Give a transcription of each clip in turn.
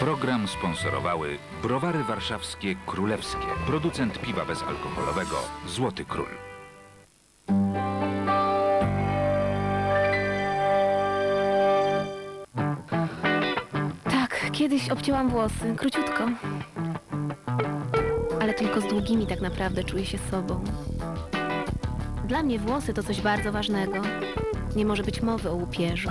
Program sponsorowały Browary Warszawskie Królewskie. Producent piwa bezalkoholowego Złoty Król. Tak, kiedyś obcięłam włosy, króciutko. Ale tylko z długimi tak naprawdę czuję się sobą. Dla mnie włosy to coś bardzo ważnego. Nie może być mowy o łupieżu.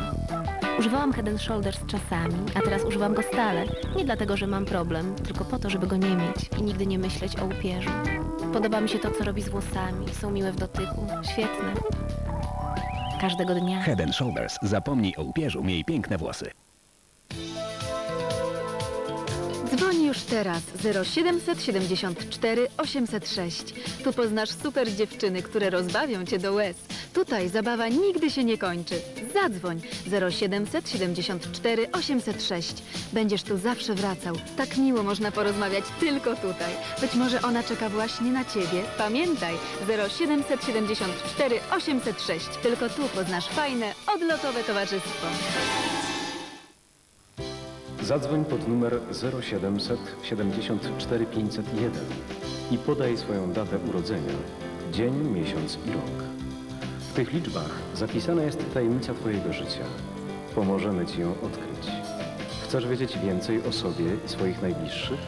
Używałam Head and Shoulders czasami, a teraz używam go stale. Nie dlatego, że mam problem, tylko po to, żeby go nie mieć i nigdy nie myśleć o łupieżu. Podoba mi się to, co robi z włosami. Są miłe w dotyku. Świetne. Każdego dnia. Head and Shoulders. Zapomnij o upierzu, miej piękne włosy. Dzwoń już teraz 0774 806. Tu poznasz super dziewczyny, które rozbawią cię do łez. Tutaj zabawa nigdy się nie kończy. Zadzwoń 0774 806. Będziesz tu zawsze wracał. Tak miło można porozmawiać tylko tutaj. Być może ona czeka właśnie na ciebie. Pamiętaj 0774 806. Tylko tu poznasz fajne, odlotowe towarzystwo. Zadzwoń pod numer 0700 74 501 i podaj swoją datę urodzenia, dzień, miesiąc i rok. W tych liczbach zapisana jest tajemnica Twojego życia. Pomożemy Ci ją odkryć. Chcesz wiedzieć więcej o sobie i swoich najbliższych?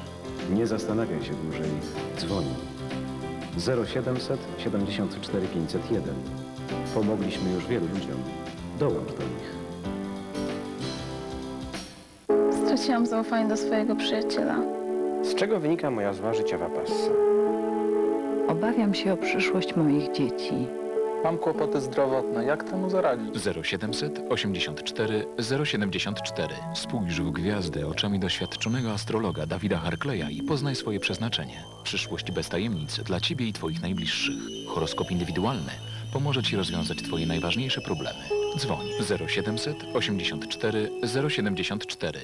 Nie zastanawiaj się dłużej. Dzwoń. 0700 74 501. Pomogliśmy już wielu ludziom. Dołącz do nich. Straciłam zaufanie do swojego przyjaciela. Z czego wynika moja zła życiowa passa? Obawiam się o przyszłość moich dzieci. Mam kłopoty zdrowotne. Jak temu zaradzić? 0700 84 074. Spójrz w gwiazdę oczami doświadczonego astrologa Dawida Harkleja i poznaj swoje przeznaczenie. Przyszłość bez tajemnic dla Ciebie i Twoich najbliższych. Horoskop indywidualny pomoże Ci rozwiązać Twoje najważniejsze problemy. Dzwoń 0700 84 074.